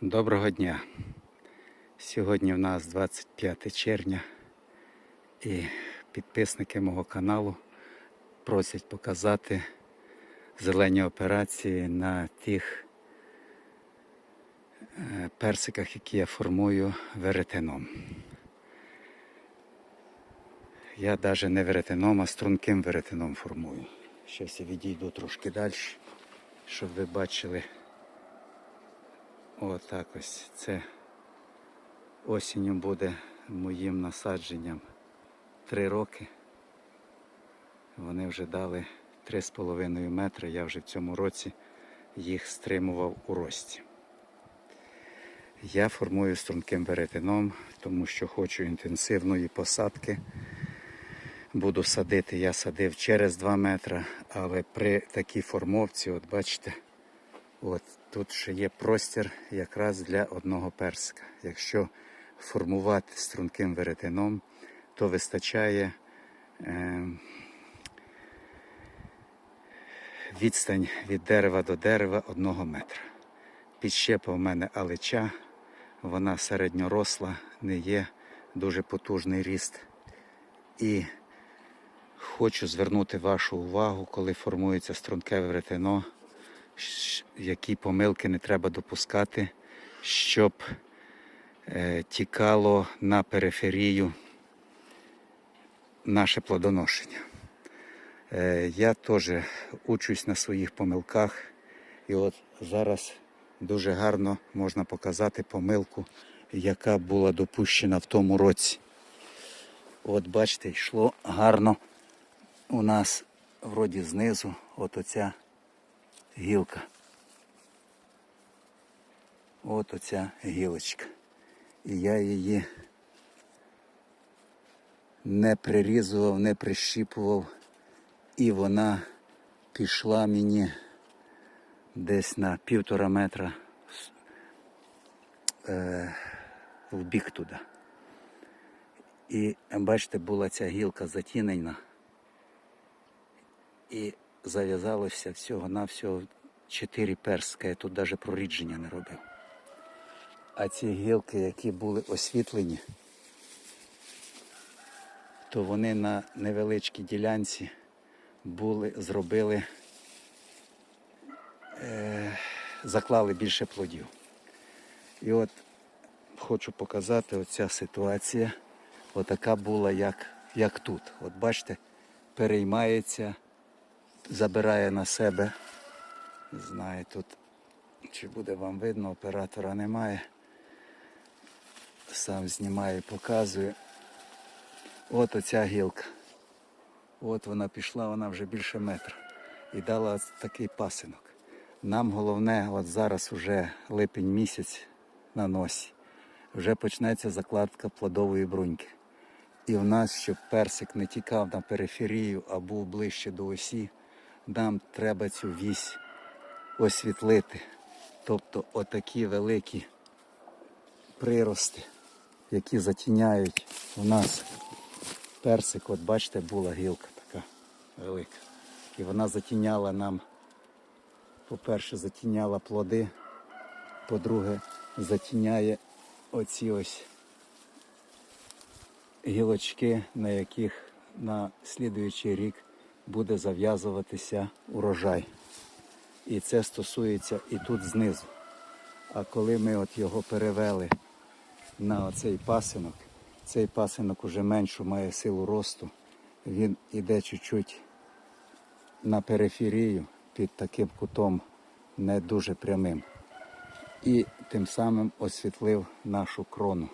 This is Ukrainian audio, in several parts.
Доброго дня. Сьогодні в нас 25 червня і підписники мого каналу просять показати зелені операції на тих е, персиках, які я формую веретеном. Я навіть не веретеном, а струнким веретеном формую. Щось я відійду трошки далі, щоб ви бачили. Отак ось це осінню буде моїм насадженням три роки. Вони вже дали 3,5 метри. Я вже в цьому році їх стримував у рості. Я формую струнким веретеном, тому що хочу інтенсивної посадки. Буду садити, я садив через 2 метри, але при такій формовці, от бачите, От тут ще є простір якраз для одного персика. Якщо формувати струнким веретеном, то вистачає е, відстань від дерева до дерева одного метра. Підщепа в мене алеча, вона середньоросла, не є дуже потужний ріст. І хочу звернути вашу увагу, коли формується струнке веретено які помилки не треба допускати, щоб е, тікало на периферію наше плодоношення. Е, я теж учусь на своїх помилках, і от зараз дуже гарно можна показати помилку, яка була допущена в тому році. От бачите, йшло гарно у нас вроді знизу, от оця гілка. От оця гілочка. І я її не прирізував, не прищіпував, і вона пішла мені десь на півтора метра е, в бік туди. І бачите, була ця гілка затінена. І зав'язалося всього-навсього 4 перска. Я тут навіть прорідження не робив. А ці гілки, які були освітлені, то вони на невеличкій ділянці були, зробили, е, заклали більше плодів. І от хочу показати оця ситуація. Отака була, як, як тут. От бачите, переймається забирає на себе. Не знаю тут, чи буде вам видно, оператора немає. Сам знімає, показує. От оця гілка. От вона пішла, вона вже більше метра. І дала такий пасинок. Нам головне, от зараз вже липень місяць на носі. Вже почнеться закладка плодової бруньки. І в нас, щоб персик не тікав на периферію, а був ближче до осі, нам треба цю вісь освітлити. Тобто отакі великі прирости, які затіняють у нас персик. От бачите, була гілка така велика. І вона затіняла нам, по-перше, затіняла плоди, по-друге, затіняє оці ось гілочки, на яких на слідуючий рік буде зав'язуватися урожай. І це стосується і тут знизу. А коли ми от його перевели на оцей пасинок, цей пасинок уже меншу має силу росту, він іде чуть-чуть на периферію під таким кутом не дуже прямим. І тим самим освітлив нашу крону.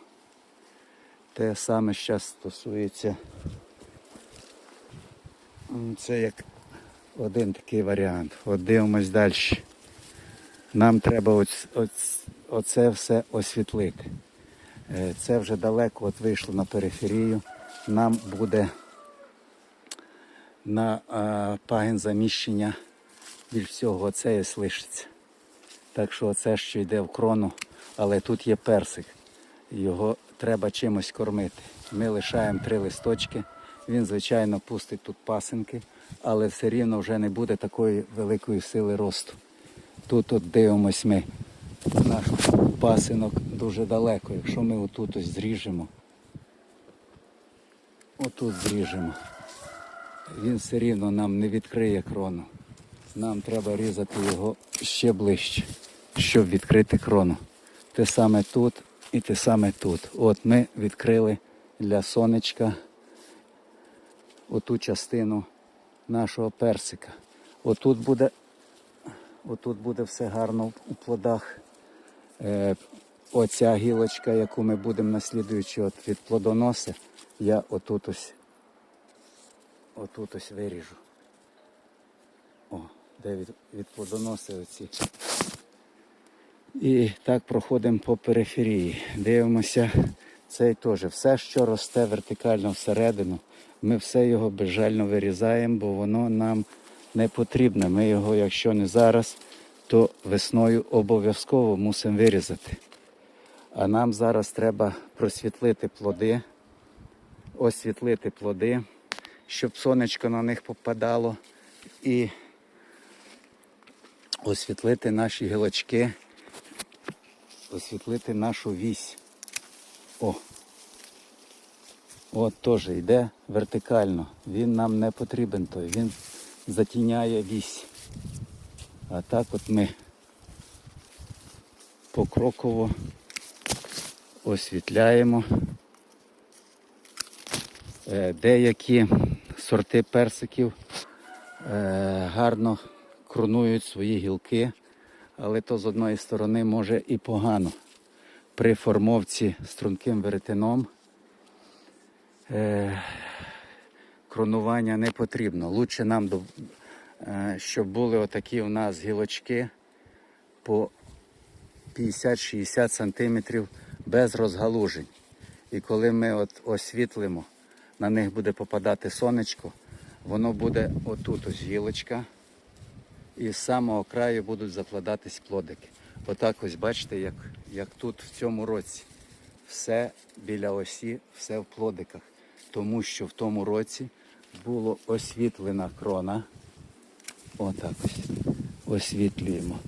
Те саме зараз стосується. Це як один такий варіант. От дивимось далі. Нам треба оць, оць, оце все освітлити. Е, Це вже далеко от вийшло на периферію. Нам буде на а, пагін заміщення більш всього оце ось лишиться. Так що оце що йде в крону, але тут є персик. Його треба чимось кормити. Ми лишаємо три листочки. Він, звичайно, пустить тут пасинки, але все рівно вже не буде такої великої сили росту. Тут от дивимось ми наш пасинок дуже далеко. Якщо ми отут ось зріжемо, отут зріжемо, він все рівно нам не відкриє крону. Нам треба різати його ще ближче, щоб відкрити крону. Те саме тут і те саме тут. От ми відкрили для сонечка оту частину нашого персика. Отут буде, отут буде все гарно у плодах. Е, оця гілочка, яку ми будемо наслідуючи от від плодоноси, я отут ось, отут ось виріжу. О, де від, від плодоноси оці. І так проходимо по периферії. Дивимося, цей теж. Все, що росте вертикально всередину, ми все його безжально вирізаємо, бо воно нам не потрібне. Ми його, якщо не зараз, то весною обов'язково мусимо вирізати. А нам зараз треба просвітлити плоди, освітлити плоди, щоб сонечко на них попадало і освітлити наші гілочки, освітлити нашу вісь. О! От теж йде вертикально. Він нам не потрібен той, він затіняє вісь. А так от ми покроково освітляємо. Е, Деякі сорти персиків е, гарно кронують свої гілки, але то з одної сторони може і погано. При формовці струнким веретеном е, кронування не потрібно. Лучше нам, до- е, щоб були отакі у нас гілочки по 50-60 сантиметрів без розгалужень. І коли ми от освітлимо, на них буде попадати сонечко, воно буде отут ось гілочка, і з самого краю будуть закладатись плодики. Отак ось бачите, як, як тут в цьому році. Все біля осі, все в плодиках. Тому що в тому році було освітлена крона. Отак ось освітлюємо.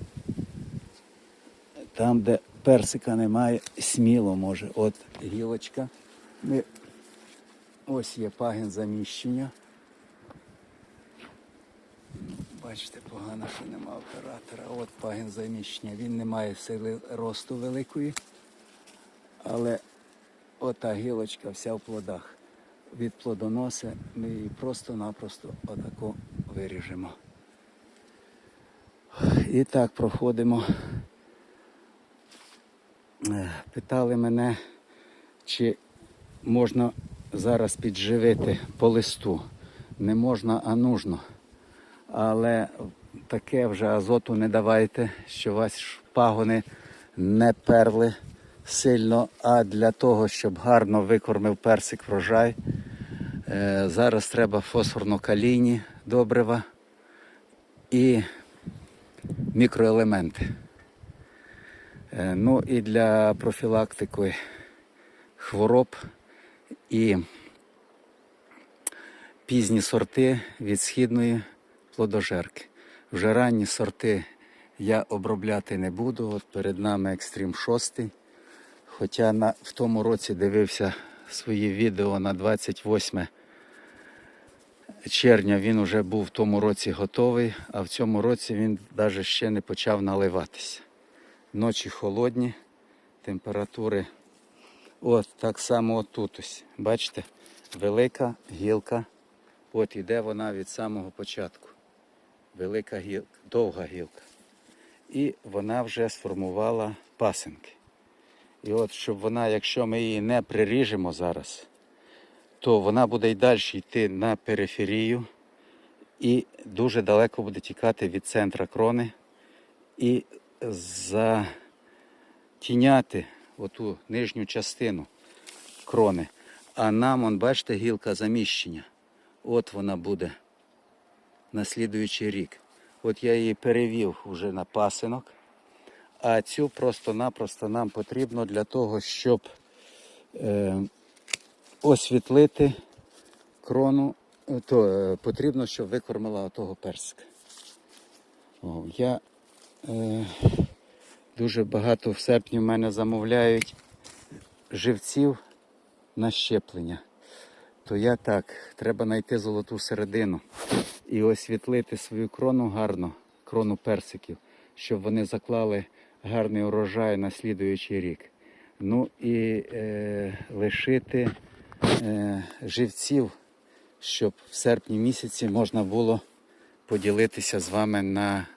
Там, де персика немає, сміло може. От гілочка. Ми... Ось є пагін заміщення. Бачите, погано, що нема оператора. От пагін заміщення. Він не має сили росту великої, але ота гілочка вся в плодах. Від плодоноса ми її просто-напросто отако виріжемо. І так проходимо. Е, Питали мене, чи можна зараз підживити по листу. Не можна, а нужно. Але таке вже азоту не давайте, що ваші пагони не перли сильно. А для того, щоб гарно викормив персик врожай, е, зараз треба фосфорно-калійні добрива і мікроелементи. Е, Ну і для профілактики хвороб і пізні сорти від східної плодожерки. Вже ранні сорти я обробляти не буду. От перед нами Екстрім 6. Хоча на, в тому році дивився свої відео на 28 червня він вже був в тому році готовий, а в цьому році він навіть ще не почав наливатися. Ночі холодні, температури. От так само отут ось. Бачите, велика гілка. От іде вона від самого початку. Велика гілка, довга гілка. І вона вже сформувала пасинки. І от, щоб вона, якщо ми її не приріжемо зараз, то вона буде й далі йти на периферію і дуже далеко буде тікати від центра крони і затіняти оту нижню частину крони. А нам, он, бачите, гілка заміщення. От вона буде на слідуючий рік. От я її перевів вже на пасинок, а цю просто-напросто нам потрібно для того, щоб е, освітлити крону, е, то е, потрібно, щоб викормила того персика. О, я е, Дуже багато в серпні в мене замовляють живців на щеплення. То я так, треба знайти золоту середину і освітлити свою крону гарно, крону персиків, щоб вони заклали гарний урожай на слідуючий рік. Ну і е, лишити е, живців, щоб в серпні місяці можна було поділитися з вами на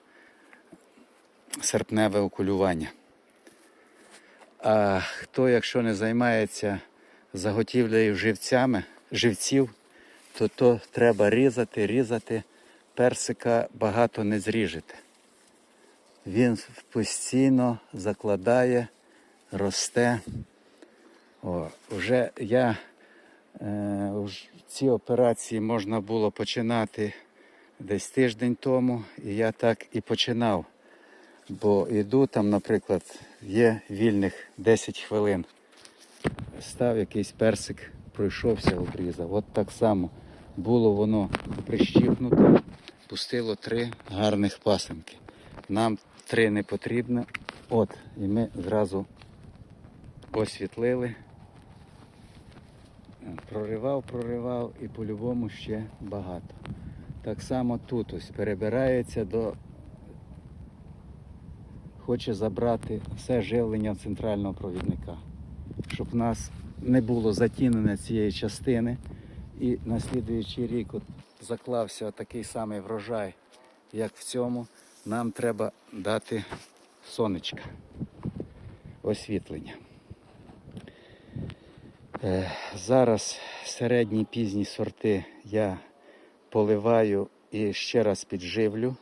серпневе окулювання. А хто, якщо не займається заготівлею живцями, живців, то то треба різати, різати. Персика багато не зріжете. Він постійно закладає, росте. О, вже я е, ці операції можна було починати десь тиждень тому, і я так і починав. Бо йду там, наприклад, є вільних 10 хвилин. Став якийсь персик, пройшовся, обрізав. От так само було воно прищіпнуто, пустило три гарних пасенки. Нам три не потрібно. От, і ми зразу освітлили. Проривав, проривав і по-любому ще багато. Так само тут ось перебирається до хоче забрати все живлення центрального провідника, щоб в нас не було затінення цієї частини. І на слідуючий рік от заклався такий самий врожай, як в цьому. Нам треба дати сонечка, освітлення. Е, Зараз середні пізні сорти я поливаю і ще раз підживлю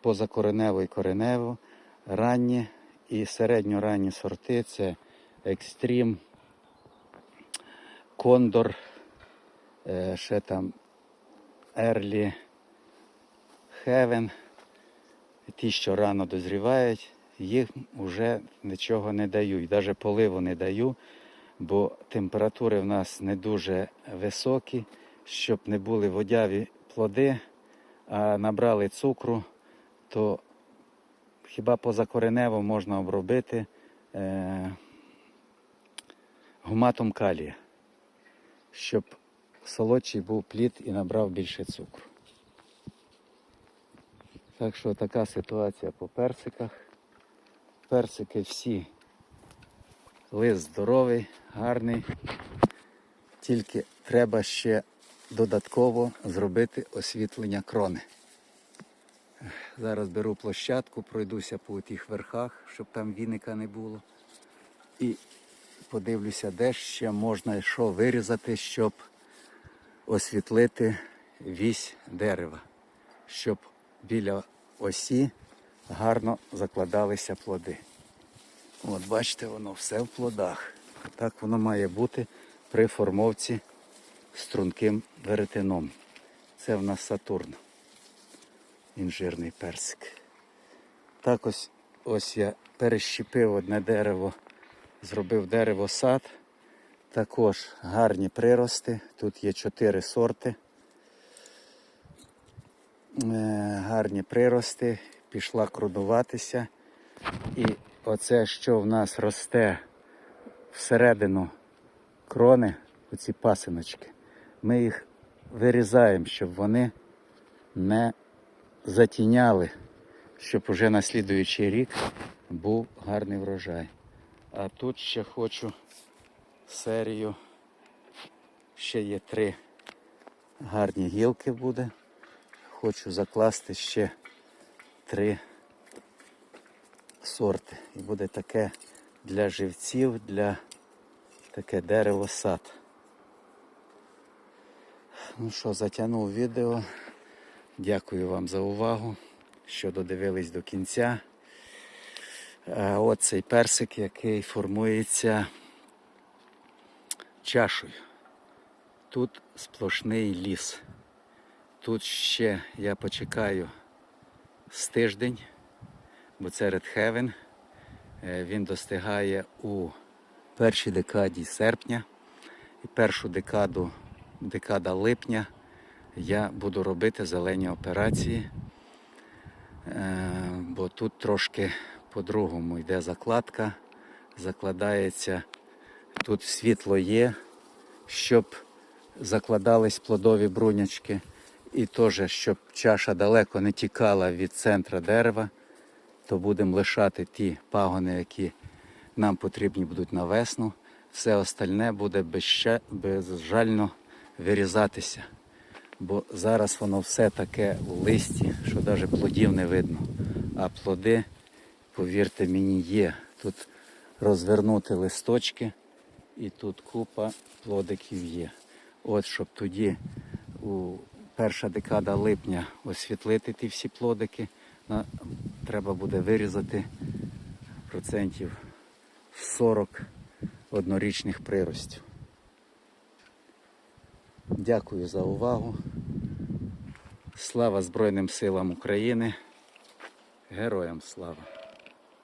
позакоренево і коренево. Ранні і середньоранні сорти це екстрім, кондор, е, ще там Ерлі, Хевен. Ті, що рано дозрівають, їх вже нічого не даю. І навіть поливу не даю, бо температури в нас не дуже високі, щоб не були водяві плоди, а набрали цукру, то хіба позакоренево можна обробити е, гуматом калія, щоб солодший був плід і набрав більше цукру. Так що така ситуація по персиках. Персики всі лист здоровий, гарний. Тільки треба ще додатково зробити освітлення крони. Зараз беру площадку, пройдуся по тих верхах, щоб там віника не було. І подивлюся, де ще можна що вирізати, щоб освітлити вісь дерева, щоб біля осі гарно закладалися плоди. От бачите, воно все в плодах. Так воно має бути при формовці струнким веретеном. Це в нас Сатурн інжирний персик. Так ось, ось я перещепив одне дерево, зробив дерево сад. Також гарні прирости. Тут є чотири сорти. Е, гарні прирости, пішла крудуватися. І оце, що в нас росте всередину крони, оці пасиночки, ми їх вирізаємо, щоб вони не затіняли, щоб уже на слідуючий рік був гарний врожай. А тут ще хочу серію, ще є три гарні гілки буде. Хочу закласти ще три сорти. І буде таке для живців, для таке дерево сад. Ну що, затягнув відео. Дякую вам за увагу, що додивились до кінця. А От цей персик, який формується чашою. Тут сплошний ліс. Тут ще я почекаю з тиждень, бо це редхевен. Він достигає у першій декаді серпня і першу декаду, декада липня я буду робити зелені операції, е, бо тут трошки по-другому йде закладка, закладається. Тут світло є, щоб закладались плодові брунячки. І теж, щоб чаша далеко не тікала від центра дерева, то будемо лишати ті пагони, які нам потрібні будуть на весну. Все остальне буде безжально вирізатися. Бо зараз воно все таке у листі, що навіть плодів не видно. А плоди, повірте мені, є. Тут розвернути листочки і тут купа плодиків є. От щоб тоді у перша декада липня освітлити ті всі плодики, треба буде вирізати процентів 40 однорічних приростів. Дякую за увагу. Слава Збройним силам України. Героям слава!